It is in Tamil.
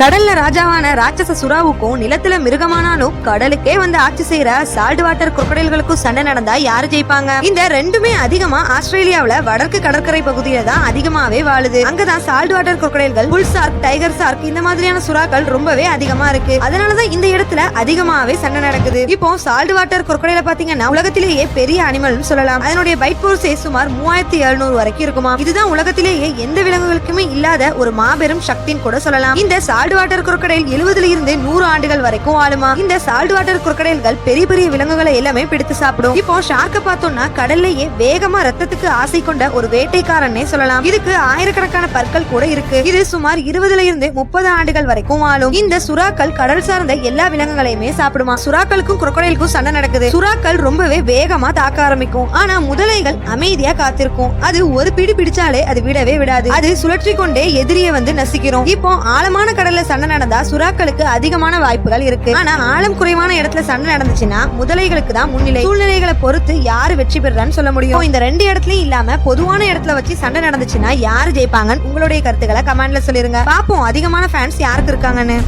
கடல்ல ராஜாவான ராட்சச சுறாவுக்கும் நிலத்துல மிருகமானாலும் கடலுக்கே வந்து ஆட்சி செய்யற சால்ட் வாட்டர் crocodileகளுக்கும் சண்டை நடந்தா யாரு ஜெயிப்பாங்க? இந்த ரெண்டுமே அதிகமா ஆஸ்திரேலியாவுல வடக்கு கடற்கரை பகுதியில தான் அதிகமாவே வாழுது. அங்கதான் சால்ட் வாட்டர் crocodileகள் புல் சார்க் டைகர் சார்க் இந்த மாதிரியான சுறாக்கள் ரொம்பவே அதிகமா இருக்கு. அதனாலதான் இந்த இடத்துல அதிகமாவே சண்டை நடக்குது. இப்போ சால்ட் வாட்டர் குரக்கடையில பாத்தீங்கன்னா உலகத்திலேயே பெரிய அனிமல்னு சொல்லலாம். அதனுடைய பைட் போர்ஸே சுமார் மூவாயிரத்தி எழுநூறு வரைக்கும் இருக்குமா இதுதான் உலகத்திலேயே எந்த விலங்குகளுக்குமே இல்லாத ஒரு மாபெரும் சக்தின்னு கூட சொல்லலாம். இந்த சால்ட் வாட்டர் குரக்கடையில் எழுபதுல இருந்து நூறு ஆண்டுகள் வரைக்கும் ஆளுமா இந்த சால்ட் வாட்டர் குரக்கடைல்கள் பெரிய பெரிய விலங்குகளை எல்லாமே பிடித்து சாப்பிடும். இப்போ ஷார்க்க பார்த்தோம்னா கடல்லையே வேகமா ரத்தத்துக்கு ஆசை கொண்ட ஒரு வேட்டைக்காரனே சொல்லலாம். இதுக்கு ஆயிரக்கணக்கான பற்கள் கூட இருக்கு. இது சுமார் இருபதுல இருந்து முப்பது ஆண்டுகள் வரைக்கும் ஆளும் இந்த சுறாக்கள் கடல் சார்ந்த எல்லா விலங்குகளையுமே சாப்பிடுமா? சுறாக்களுக்கும் குரக்கடைலுக்கும் சண்டை நடக்குது. சுறாக்கள் ரொம்பவே வேகமா தாக்க ஆரம்பிக்கும். ஆனா முதலைகள் அமைதியா காத்திருக்கும். அது ஒரு பிடி பிடிச்சாலே அது விடவே விடாது. அது சுழற்றி கொண்டே எதிரியை வந்து நசிக்கிறோம் இப்போ ஆழமான கடல்ல சண்டை நடந்தா சுறாக்களுக்கு அதிகமான வாய்ப்புகள் இருக்கு. ஆனா ஆழம் குறைவான இடத்துல சண்டை நடந்துச்சுன்னா முதலைகளுக்கு தான் முன்னிலை. சூழ்நிலைகளை பொறுத்து யாரு வெற்றி பெறுறான்னு சொல்ல முடியும். இந்த ரெண்டு இடத்துலயும் இல்லாம பொதுவான இடத்துல வச்சு சண்டை நடந்துச்சுன்னா யாரு ஜெயிப்பாங்கன்னு உங்களுடைய கருத்துக்களை கமெண்ட்ல சொல்லிருங்க. பாப்போம் அதிகமான ஃபேன்ஸ் யாருக்கு இருக்காங்கன்னு.